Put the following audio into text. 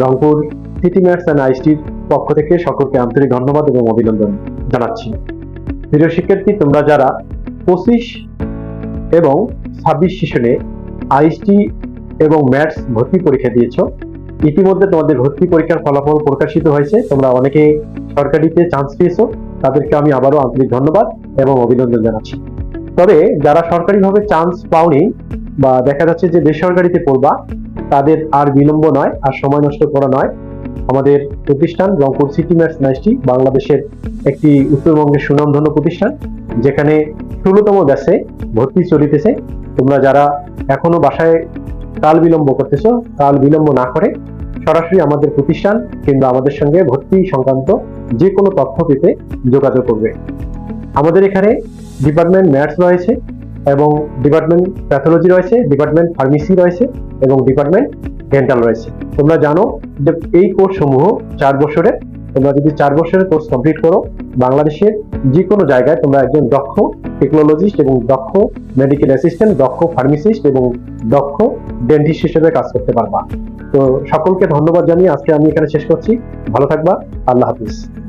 Rangpur city maths and আইসটির পক্ষ থেকে সকলকে আন্তরিক ধন্যবাদ এবং অভিনন্দন জানাচ্ছি। প্রিয় শিক্ষার্থী, তোমরা যারা পঁচিশ এবং ছাব্বিশ সেশনে আইসটি এবং ম্যাথস ভর্তি পরীক্ষা দিয়েছ, ইতিমধ্যে তোমাদের ভর্তি পরীক্ষার ফলাফল প্রকাশিত হয়েছে। তোমরা অনেকে সরকারিতে চান্স পেয়েছ, তাদেরকে আমি আবারও আন্তরিক ধন্যবাদ এবং অভিনন্দন জানাচ্ছি। তবে যারা সরকারিভাবে চান্স পাওনি বা দেখা যাচ্ছে যে বেসরকারিতে পড়বা, তাদের আর বিলম্ব নয়, আর সময় নষ্ট করা নয়। আমাদের প্রতিষ্ঠান রংপুর সিটি ম্যাথস নাইসটি বাংলাদেশের একটি উত্তরবঙ্গের সুনামধন্য প্রতিষ্ঠান, যেখানে ষোলোতম ব্যাচে ভর্তি চলিতেছে। তোমরা যারা এখনও বাসায় কাল বিলম্ব করতেছ, কাল বিলম্ব না করে সরাসরি আমাদের প্রতিষ্ঠান কিংবা আমাদের সঙ্গে ভর্তি সংক্রান্ত যে কোনো তথ্য পেতে যোগাযোগ করবে। আমাদের এখানে ডিপার্টমেন্ট ম্যাথস রয়েছে। এবং ডিপার্টমেন্ট প্যাথোলজি রয়েছে ডিপার্টমেন্ট ফার্মেসি রয়েছে এবং ডিপার্টমেন্ট ডেন্টাল রয়েছে। তোমরা জানো যে এই কোর্স সমূহ চার বছরের তোমরা যদি চার বছরের কোর্স কমপ্লিট করো, বাংলাদেশের যে কোনো জায়গায় তোমরা একজন দক্ষ টেকনোলজিস্ট এবং দক্ষ মেডিকেল অ্যাসিস্ট্যান্ট দক্ষ ফার্মেসিস্ট এবং দক্ষ ডেন্টিস্ট হিসেবে কাজ করতে পারবা। তো সকলকে ধন্যবাদ জানিয়ে আজকে আমি এখানে শেষ করছি। ভালো থাকবা। আল্লাহ হাফিজ।